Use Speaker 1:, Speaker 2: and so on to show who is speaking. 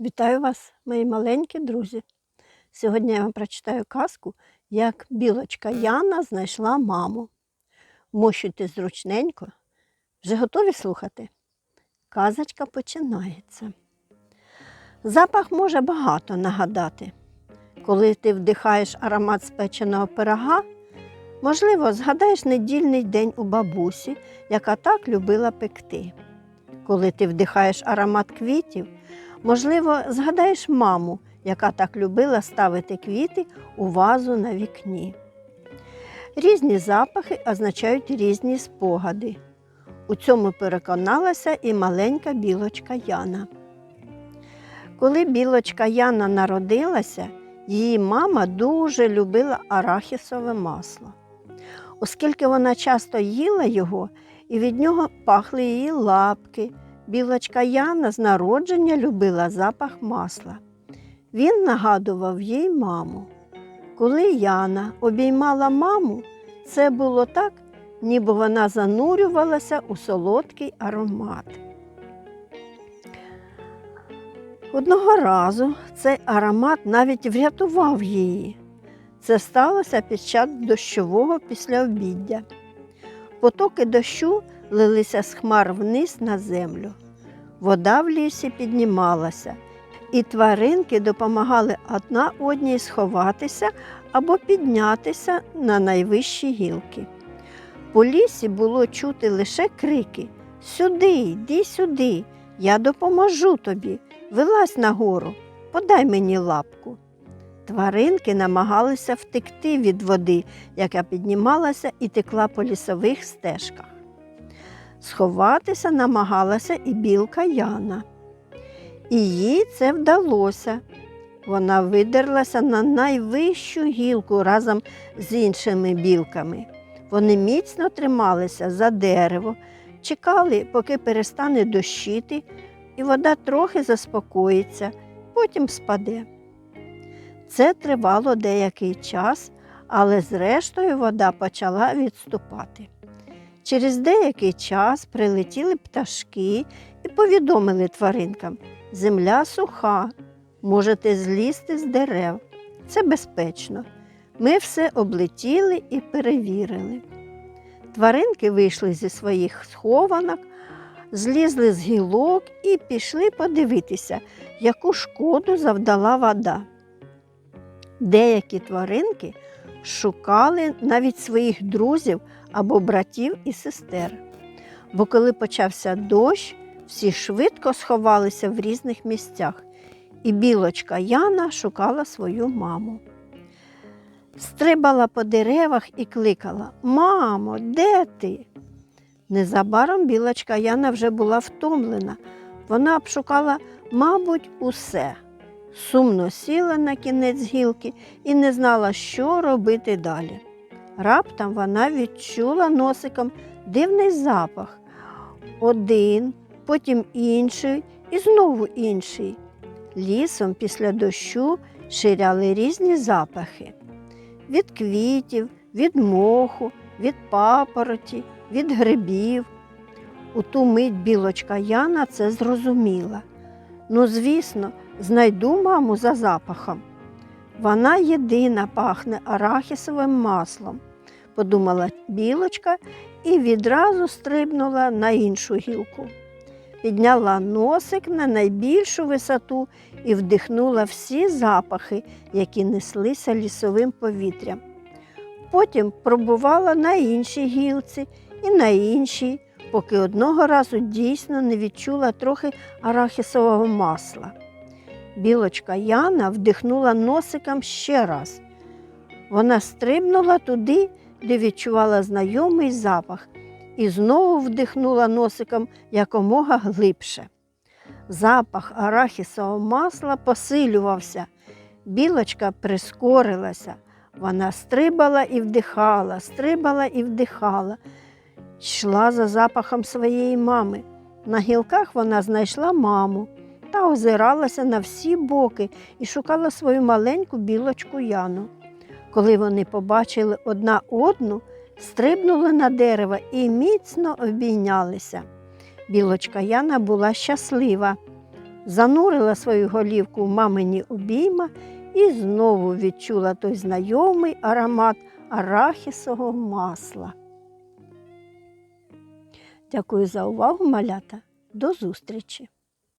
Speaker 1: Вітаю вас, мої маленькі друзі. Сьогодні я вам прочитаю казку, як білочка Яна знайшла маму. Мощуйте зручненько. Вже готові слухати? Казочка починається. Запах може багато нагадати. Коли ти вдихаєш аромат спеченого пирога, можливо, згадаєш недільний день у бабусі, яка так любила пекти. Коли ти вдихаєш аромат квітів, Можливо, згадаєш маму, яка так любила ставити квіти у вазу на вікні. Різні запахи означають різні спогади. У цьому переконалася і маленька білочка Яна. Коли білочка Яна народилася, її мама дуже любила арахісове масло. Оскільки вона часто їла його, і від нього пахли її лапки. Білочка Яна з народження любила запах масла. Він нагадував їй маму. Коли Яна обіймала маму, це було так, ніби вона занурювалася у солодкий аромат. Одного разу цей аромат навіть врятував її. Це сталося під час дощового післяобіддя. Потоки дощу лилися з хмар вниз на землю. Вода в лісі піднімалася, і тваринки допомагали одна одній сховатися або піднятися на найвищі гілки. По лісі було чути лише крики Сюди, йди сюди, я допоможу тобі, вилазь нагору, подай мені лапку. Тваринки намагалися втекти від води, яка піднімалася і текла по лісових стежках. Сховатися намагалася і білка Яна. І їй це вдалося. Вона видерлася на найвищу гілку разом з іншими білками. Вони міцно трималися за дерево, чекали, поки перестане дощити, і вода трохи заспокоїться, потім спаде. Це тривало деякий час, але зрештою вода почала відступати. Через деякий час прилетіли пташки і повідомили тваринкам земля суха, можете злізти з дерев. Це безпечно. Ми все облетіли і перевірили. Тваринки вийшли зі своїх схованок, злізли з гілок і пішли подивитися, яку шкоду завдала вода. Деякі тваринки шукали навіть своїх друзів або братів і сестер. Бо коли почався дощ, всі швидко сховалися в різних місцях, і білочка Яна шукала свою маму. Стрибала по деревах і кликала Мамо, де ти? Незабаром білочка Яна вже була втомлена. Вона обшукала, мабуть, усе. Сумно сіла на кінець гілки і не знала, що робити далі. Раптом вона відчула носиком дивний запах. Один, потім інший і знову інший. Лісом після дощу ширяли різні запахи від квітів, від моху, від папороті, від грибів. У ту мить білочка Яна це зрозуміла. Ну, звісно, знайду маму за запахом. Вона єдина пахне арахісовим маслом, подумала білочка і відразу стрибнула на іншу гілку. Підняла носик на найбільшу висоту і вдихнула всі запахи, які неслися лісовим повітрям. Потім пробувала на іншій гілці і на іншій, поки одного разу дійсно не відчула трохи арахісового масла. Білочка Яна вдихнула носиком ще раз. Вона стрибнула туди, де відчувала знайомий запах, і знову вдихнула носиком якомога глибше. Запах арахісового масла посилювався. Білочка прискорилася. Вона стрибала і вдихала, стрибала і вдихала, йшла за запахом своєї мами. На гілках вона знайшла маму та озиралася на всі боки і шукала свою маленьку білочку Яну. Коли вони побачили одна одну, стрибнули на дерево і міцно обійнялися. Білочка Яна була щаслива. занурила свою голівку в мамині обійма і знову відчула той знайомий аромат арахісового масла. Дякую за увагу, малята. До зустрічі!